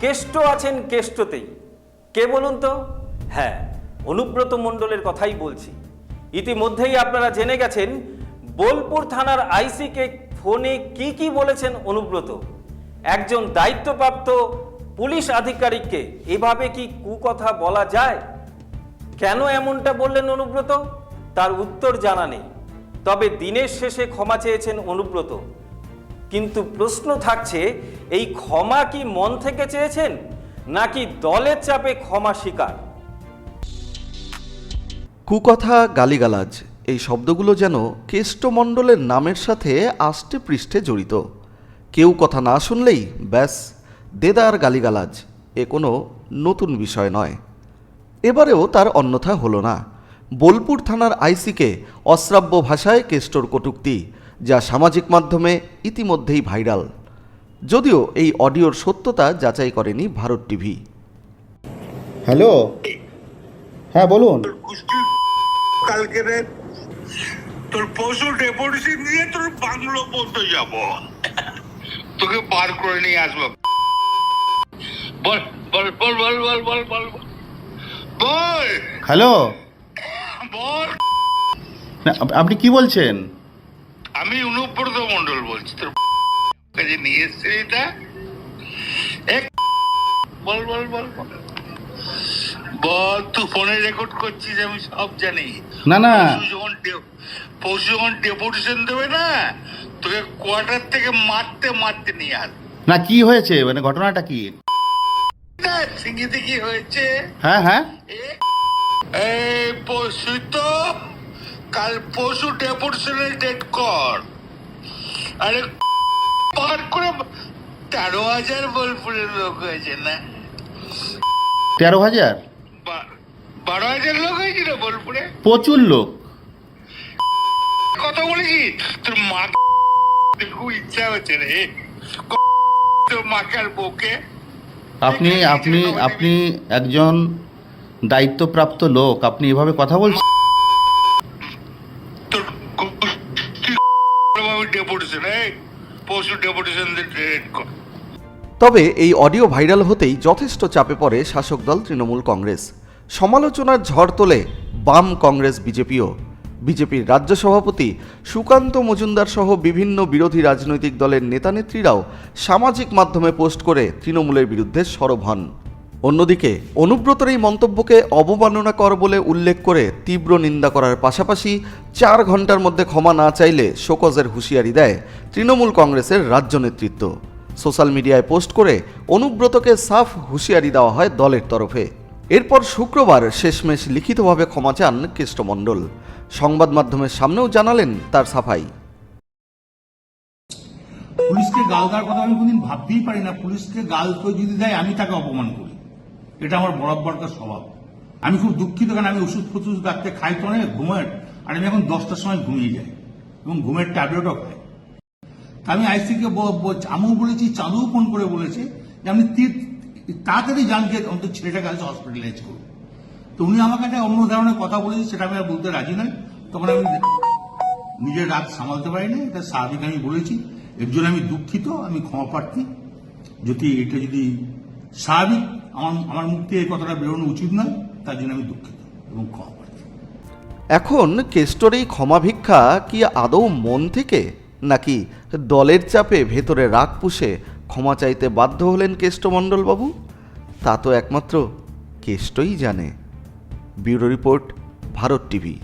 কেষ্ট আছেন কেষ্টতেই। কে বলুন তো? হ্যাঁ অনুব্রত মণ্ডলের কথাই বলছি। ইতিমধ্যেই আপনারা জেনে গেছেন, বোলপুর থানার আইসিকে ফোনে কি কি বলেছেন অনুব্রত। একজন দায়িত্বপ্রাপ্ত পুলিশ আধিকারিককে এভাবে কি কুকথা বলা যায়? কেন এমনটা বললেন অনুব্রত? তার উত্তর জানা নেই। তবে দিনের শেষে ক্ষমা চেয়েছেন অনুব্রত। কিন্তু প্রশ্ন থাকছে, এই ক্ষমা কি মন থেকে চেয়েছেন, নাকি দলের চাপে ক্ষমা শিকার কুকথা গালিগালাজ, এই শব্দগুলো যেন কেষ্টমণ্ডলের নামের সাথে আষ্টে পৃষ্ঠে জড়িত। কেউ কথা না শুনলেই ব্যাস, দেদার গালিগালাজ, এ কোনো নতুন বিষয় নয়। এবারেও তার অন্যথা হলো না। বোলপুর থানার আইসিকে অশ্রাব্য ভাষায় কেষ্টর কটূক্তি যা সামাজিক মাধ্যমে ইতিমধ্যেই ভাইরাল। যদিও এই অডিওর সত্যতা যাচাই করেনি ভারত টিভি। হ্যালো? হ্যাঁ বলুন। কালকে তোর পশু ডেপুটেশন দিয়ে তোর বাংলো পর্যন্ত যাব। তোকে বার করে নিয়ে আসব। বল বল বল বল বল বল বল বল। বল। হ্যালো? বল। আপনি কি বলছেন? আমি অনুব্রত মন্ডল বলছি তোর কাছে নিয়ে এসছে এটা? এক বল বল বল বল। তুই ফোনে রেকর্ড করছিস আমি সব জানি। না না। যখন পরশু যখন ডেপুটেশন দেবে না তোকে কোয়ার্টার থেকে মারতে মারতে নিয়ে আস। না কি হয়েছে? মানে ঘটনাটা কি? সিঙ্গিতে কি হয়েছে? হ্যাঁ হ্যাঁ। এই পরশু তো কাল পরশু ডেপুটেশনের ডেট কর। আরে পার করে তেরো হাজার বোলপুরের লোক হয়েছে না। তেরো হাজার? বারো হাজার লোক হয়েছে না বোলপুরে? প্রচুর লোক। কথা বলেছি তোর মা খুব ইচ্ছা হচ্ছে রে। তোর মাকে আর বউকে। আপনি আপনি আপনি একজন দায়িত্বপ্রাপ্ত লোক আপনি এভাবে কথা বলছেন তোর ডেপুটেশন এই তবে এই অডিও ভাইরাল হতেই যথেষ্ট চাপে পড়ে শাসক দল তৃণমূল কংগ্রেস। সমালোচনার ঝড় তোলে বাম কংগ্রেস বিজেপিও। বিজেপির রাজ্য সভাপতি সুকান্ত মজুমদার সহ বিভিন্ন বিরোধী রাজনৈতিক দলের নেতানেত্রীরাও সামাজিক মাধ্যমে পোস্ট করে তৃণমূলের বিরুদ্ধে সরব হন। অন্যদিকে, অনুব্রতর এই মন্তব্যকে অবমাননাকর বলে উল্লেখ করে তীব্র নিন্দা করার পাশাপাশি চার ঘণ্টার মধ্যে ক্ষমা না চাইলে শোকজের হুঁশিয়ারি দেয় তৃণমূল কংগ্রেসের রাজ্য নেতৃত্ব। সোশ্যাল মিডিয়ায় পোস্ট করে অনুব্রতকে সাফ হুঁশিয়ারি দেওয়া হয় দলের তরফে। এরপর শুক্রবার শেষমেশ লিখিতভাবে ক্ষমা চান কেষ্টমণ্ডল। সংবাদ মাধ্যমের সামনেও জানালেন তার সাফাই। পুলিশকে গাল দেওয়ার কথা আমি কোনদিন ভাবতেই পারি না। পুলিশকে গাল কেউ যদি দেয়, আমি তাকে অপমান করি। এটা আমার বরাবর বরাবরকার স্বভাব। আমি খুব দুঃখিত কারণ আমি ওষুধ ফষুধ রাখতে খাই তো অনেক, ঘুমের, আর আমি এখন দশটার সময় ঘুমিয়ে যাই এবং ঘুমের ট্যাবলেটও খাই। তা আমি আইসিকে আমিও বলেছি, চাঁদুও ফোন করে বলেছে যে আমি তাড়াতাড়ি যে অন্তত ছেলেটাকে আজ হসপিটালাইজ করুন। তো উনি আমাকে একটা অন্য ধরনের কথা বলেছে, সেটা আমি আর বলতে রাজি নই। তখন আমি নিজের রাগ সামালতে পারিনি, এটা স্বাভাবিক আমি বলেছি। এর জন্য আমি দুঃখিত, আমি ক্ষমা প্রার্থী। যদি এটা যদি স্বাভাবিক আমার আমার মুখ থেকে এই কথাটা বেরোনো উচিত নয়, তার জন্য আমি দুঃখিত এবং ক্ষমা এখন কেষ্টর এই ক্ষমা ভিক্ষা কি আদৌ মন থেকে, নাকি দলের চাপে ভেতরে রাগ পুষে ক্ষমা চাইতে বাধ্য হলেন কেষ্টমণ্ডলবাবু? তা তো একমাত্র কেষ্টই জানে। Bureau report, Bharat TV.